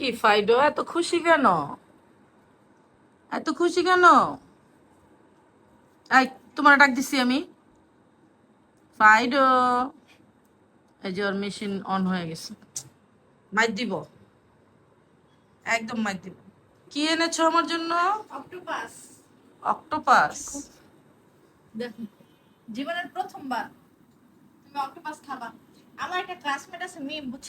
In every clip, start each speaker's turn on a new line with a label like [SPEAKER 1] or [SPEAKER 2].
[SPEAKER 1] কি ফাইডো? এত খুশি কেন? এত খুশি কেন? এই তোমার ডাক দিছি আমি। ফাইডো। এই যে ওর মেশিন অন হয়ে গেছে। মাইর দিব? একদম মাইর দিব। কি এনেছো আমার জন্য?
[SPEAKER 2] অক্টোপাস।
[SPEAKER 1] অক্টোপাস?
[SPEAKER 2] জীবনের প্রথমবার তুমি অক্টোপাস খাবা। আমার একটা ক্লাসমেট আছে মিম বুঝছ?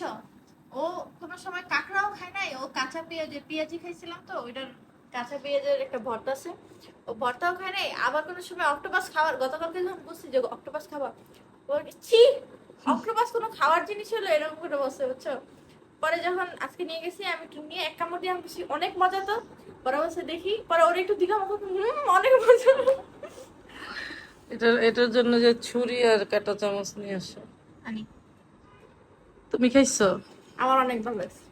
[SPEAKER 2] ও কোনো সময় কাঁকড়াও খায় নাই? ও কাঁচা পেঁয়াজের পেঁয়াজি খাইছিলাম তো ওইটার কাঁচা পেঁয়াজের একটা ভর্তা আছে। ও ভর্তাও খায় নাই? আবার কোনো সময় অক্টোপাস খাওয়ার? গতকালকে যখন বুঝছি যে অক্টোপাস খাবা ওর ছি অক্টোপাস কোনো খাওয়ার জিনিস হলো এরকম করে বসে বুঝছ? পরে যখন আজকে নিয়ে গেছি আমি একটু নিয়ে এক কামড় দিয়ে আমি অনেক মজা তো। পরে বসে দেখি পরে ওর একটু দিঘা মুখ অনেক মজা।
[SPEAKER 1] এটার এটার জন্য যে ছুরি আর কাঁটা চামচ নিয়ে আসো।
[SPEAKER 2] আনি।
[SPEAKER 1] তুমি খাইছো?
[SPEAKER 2] আমার অনেক ভালো লাগছে।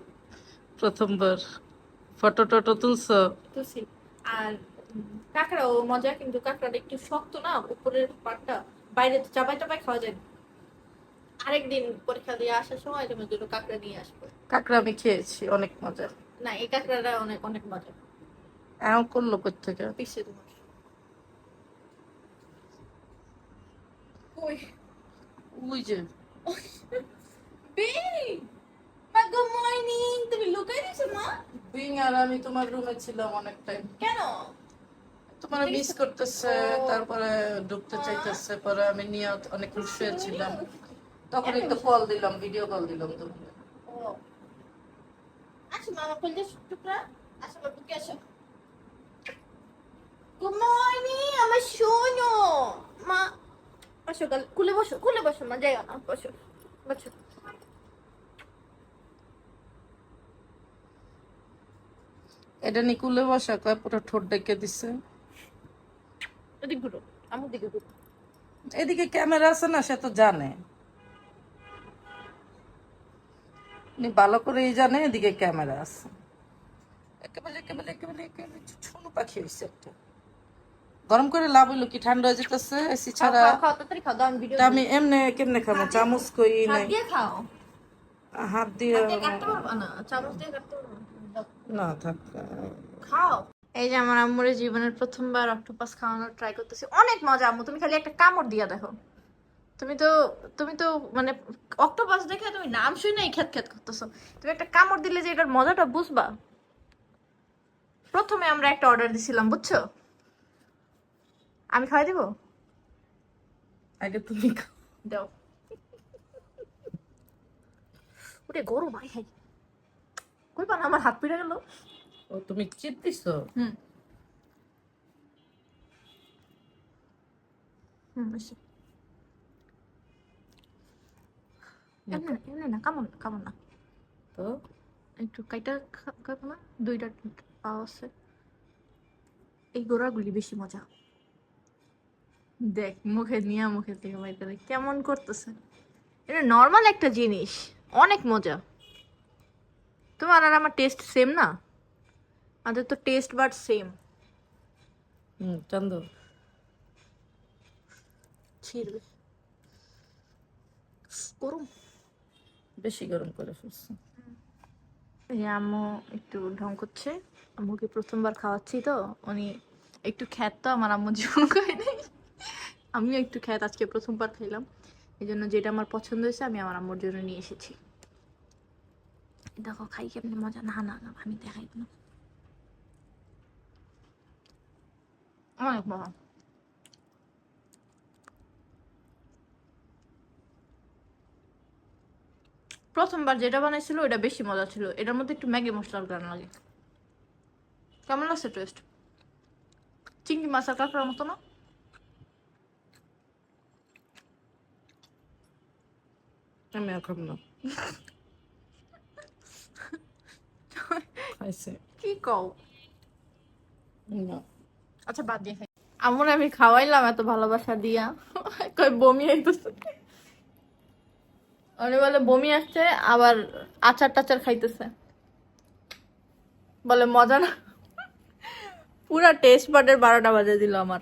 [SPEAKER 1] প্রথমবার। ফটো টটো তুলছো?
[SPEAKER 2] তুলসী আর কাঁকড়াও মজা কিন্তু কাঁকড়াটা একটু শক্ত না উপরের পাটটা বাইরে তো চাপাই চাপাই খাওয়া যায়। আরেকদিন পরীক্ষা দিয়ে আসার সময় তোমার দুটো কাঁকড়া নিয়ে আসব।
[SPEAKER 1] কাঁকড়া আমি খেয়েছি অনেক মজা।
[SPEAKER 2] না এই কাঁকড়াটা অনেক অনেক মজা।
[SPEAKER 1] এমন করল থেকে
[SPEAKER 2] পিছিয়ে তোমার। ওই
[SPEAKER 1] ওই যে।
[SPEAKER 2] তুমি লুকাই দিছো মা?
[SPEAKER 1] বিং আর আমি তোমার রুমে ছিলাম অনেক টাইম
[SPEAKER 2] কেন?
[SPEAKER 1] তোমার মিস করতেছে তারপরে ঢুকতে চাইতেছে পরে আমি নিয়ে অনেক শুয়ে ছিলাম তখন একটু কল দিলাম ভিডিও কল দিলাম তোমাকে।
[SPEAKER 2] আসো মামা কইলে টুকরা? আসো বাবু কে আসো গুড মর্নিং আমার সোনো। মা বসো গাল কুলে বসো মা যাইও না বসো বসো।
[SPEAKER 1] এটা নিকুলে বসা কয় পুরো ঠোঁট ডেকে দিছে।
[SPEAKER 2] এদিক ঘুরো আমার দিকে ঘুরো।
[SPEAKER 1] এদিকে ক্যামেরা আছে না সে তো জানে। উনি ভালো করেই জানে এদিকে ক্যামেরা আছে। একেবারে একেবারে একেবারে একেবারে ছোনো পাখি হয়েছে একটা। গরম করে লাভ হইল কি? ঠান্ডা হয়ে যেতেছে এসি ছাড়া।
[SPEAKER 2] আমি
[SPEAKER 1] এমনি কেমনে খাব? চামচ কই নাই। হাত দিয়ে
[SPEAKER 2] হাত দিয়ে কাটতে পারবা না চামচ দিয়ে কাটতে পারবা না?
[SPEAKER 1] থাক।
[SPEAKER 2] খাও। এই যে আমার আম্মুর জীবনের প্রথমবার অক্টোপাস খাওয়ানোর ট্রাই করতেছি। অনেক মজা আম্মু তুমি খালি একটা কামড় দিয়া দেখো। তুমি তো তুমি তো মানে অক্টোপাস দেখে তুমি নাম শুনেই খেত খেত করতেছো। তুমি একটা কামড় দিলে যে এটার মজাটা বুঝবা? প্রথমে আমরা একটা অর্ডার দিছিলাম বুঝছ? আমি খাওয়াই দিব?
[SPEAKER 1] আগে তুমি।
[SPEAKER 2] দাও। ওরে গরম ভাই হাই। কই পান? আমার হাত পিড়ে গেল।
[SPEAKER 1] ও তুমি চিপ দিছো?
[SPEAKER 2] হুম। হুম এমনি এমনি না কেমন কেমন না।
[SPEAKER 1] তো?
[SPEAKER 2] একটু কাইটা খাব না? দুইটা আছে। এই গোড়াগুলি বেশি মজা। দেখ মুখে নিয়ে মুখে থেকে দেখ কেমন করতেছে? এটা নর্মাল একটা জিনিস। অনেক মজা। তোমার আর আমার টেস্ট সেম না? আমাদের তো টেস্ট বাট সেম
[SPEAKER 1] হুম চন্দ।
[SPEAKER 2] ছিড়বে। গরম।
[SPEAKER 1] বেশি গরম করে ফেলছো।
[SPEAKER 2] আম্মু একটু ঢং করছে। আম্মুকে প্রথমবার খাওয়াচ্ছি তো উনি একটু খ্যাত তো আমার আম্মু জীবন খায় নাই। আমিও একটু খ্যাত আজকে প্রথমবার খাইলাম। এই জন্য যেটা আমার পছন্দ হয়েছে আমি আমার আম্মুর জন্য নিয়ে এসেছি। দেখো খাই কেমনি মজা না না না আমি দেখাই না অনেক মজা প্রথমবার যেটা বানাইছিল ওটা বেশি মজা ছিল। এটার মধ্যে একটু ম্যাগি মশলার গান লাগে। কেমন লাগছে টেস্ট চিংড়ি মাছের কাঁকড়ার মতো না?
[SPEAKER 1] আমি এখন না। খাইছে
[SPEAKER 2] কি কও? আচ্ছা বাদ দিয়ে খাই। আমার আমি খাওয়াইলাম এত ভালোবাসা দিয়া। কই বমি আইতেছে। উনি বলে বমি আসছে আবার আচার টাচার খাইতেছে। বলে মজা না। পুরা টেস্ট বাটের বারোটা বাজে দিল আমার।